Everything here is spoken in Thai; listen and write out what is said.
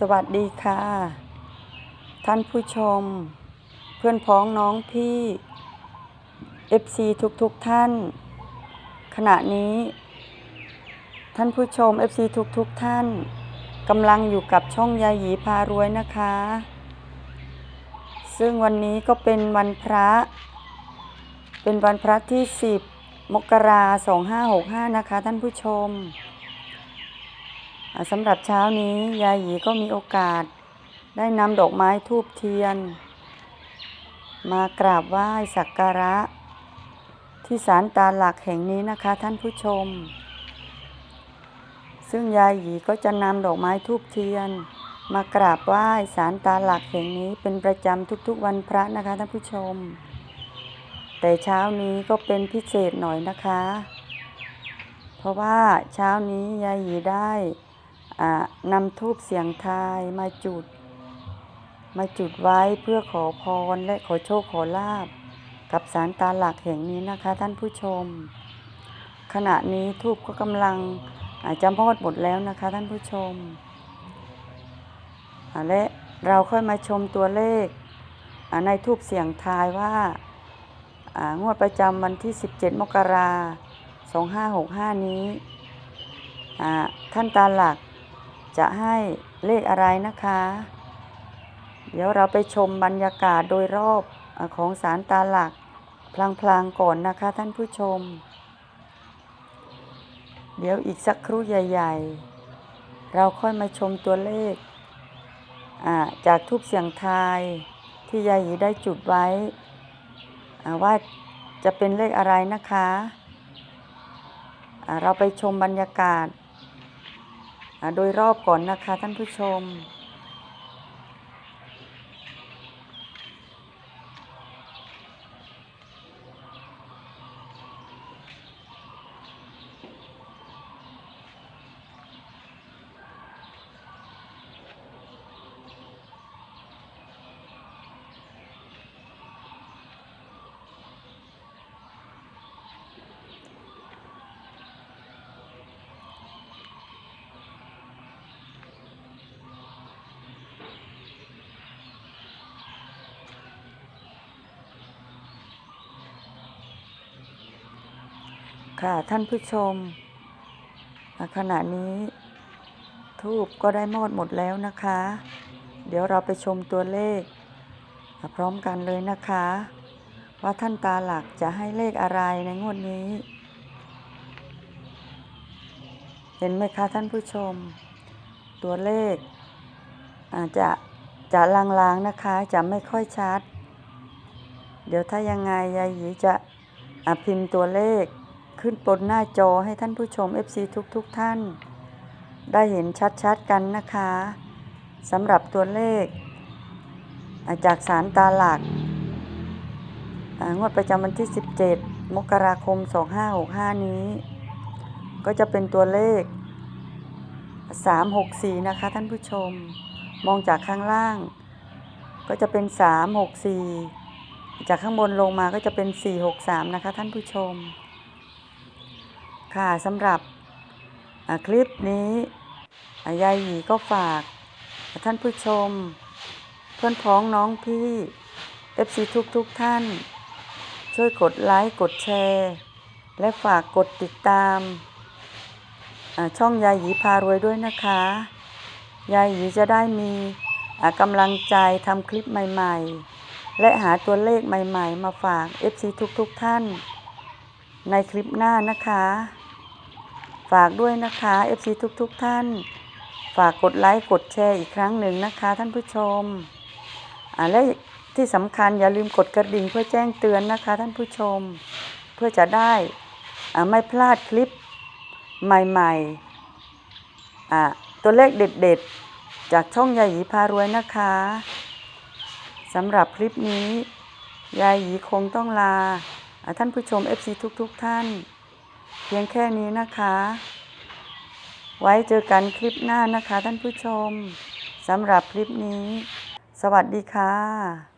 สวัสดีค่ะ ท่านผู้ชม เพื่อนพ้องน้องพี่ FC ทุกๆทท่าน ขณะนี้ ท่านผู้ชม FC ทุกๆทท่านกำลังอยู่กับช่องยาหยีพารวยนะคะ ซึ่งวันนี้ก็เป็นวันพระ เป็นวันพระที่ 10 มกราคม2565 นะคะ ท่านผู้ชม สำหรับเช้านี้ยายหยีก็มีโอกาส ได้นำดอกไม้ทูบเทียน มากราบไหว้สักการะ ที่ศาลตาหลักแห่งนี้นะคะท่านผู้ชม ซึ่งยายหยีก็จะนำดอกไม้ทูบเทียน มากราบไหว้ศาลตาหลักแห่งนี้เป็นประจำทุกๆวันพระนะคะท่านผู้ชม แต่เช้านี้ก็เป็นพิเศษหน่อยนะคะ เพราะว่าเช้านี้ยายหยีได้ นำทูบเสียงทายมาจุด มาจุดไว้เพื่อขอพรและขอโชคขอลาบ กับสารตาหลักแห่งนี้นะคะ ท่านผู้ชม ขณะนี้ทูบก็กำลังอาจจะมอดหมดแล้วนะคะ ท่านผู้ชมอ่าและเราค่อยมาชมตัวเลขในทูบเสียงทายว่างวดประจำวันที่ 17 มกราคม2565 นี้ท่านตาหลัก จะให้เลขอะไรนะคะ เดี๋ยวเราไปชมบรรยากาศโดยรอบของสารตาหลักพลางๆก่อนนะคะท่านผู้ชม เดี๋ยวอีกสักครู่ใหญ่ ๆ เราค่อยมาชมตัวเลข จากทูบเสียงทายที่ยายหยีได้จุดไว้ว่าจะเป็นเลขอะไรนะคะ เราไปชมบรรยากาศ โดยรอบก่อนนะคะท่านผู้ชม ค่ะท่านผู้ชม ขณะนี้ทูบก็ได้มอดหมดแล้วนะคะ เดี๋ยวเราไปชมตัวเลข พร้อมกันเลยนะคะ ว่าท่านตาหลักจะให้เลขอะไรในงวดนี้ เห็นไหมคะท่านผู้ชม ตัวเลขอาจจะจะลางๆนะคะจะไม่ค่อยชัด เดี๋ยวถ้ายังไงยายหยีจะพิมพ์ตัวเลข ขึ้นบนหน้าจอให้ท่านผู้ชม FC ทุกๆทท่าน ได้เห็นชัดๆกันนะคะสำหรับตัวเลข จากสารตาหลักงวดประจำวันที่ 17 มกราคม 2565 นี้ ก็จะเป็นตัวเลข 364 นะคะท่านผู้ชม มองจากข้างล่าง ก็จะเป็น 364 จากข้างบนลงมาก็จะเป็น 463 นะคะท่านผู้ชม ค่ะสำหรับคลิปนี้ยายหยีก็ฝากท่านผู้ชม เพื่อนพ้องน้องพี่ FC ทุกทุกท่าน ช่วยกดไลค์กดแชร์ และฝากกดติดตามช่องยายหยีพารวยด้วยนะคะ ยายหยีจะได้มีกำลังใจทำคลิปใหม่ ๆ และหาตัวเลขใหม่ ๆ มาฝาก FC ทุกๆท่าน ในคลิปหน้านะคะ ฝากด้วยนะคะ FC ทุกๆทท่าน ฝากกดไลค์กดแชร์อีกครั้งหนึ่งนะคะ ท่านผู้ชมอ่าและที่สำคัญอย่าลืมกดกระดิ่งเพื่อแจ้งเตือนนะคะ ท่านผู้ชม เพื่อจะได้ไม่พลาดคลิปใหม่ๆ ตัวเลขเด็ดๆ จากช่องยายหยีพารวยนะคะสำหรับคลิปนี้ ยายหยีคงต้องลาอ่าท่านผู้ชม FC ทุกๆทท่าน เพียงแค่นี้นะคะ ไว้เจอกันคลิปหน้านะคะท่านผู้ชมสำหรับคลิปนี้ สวัสดีค่ะ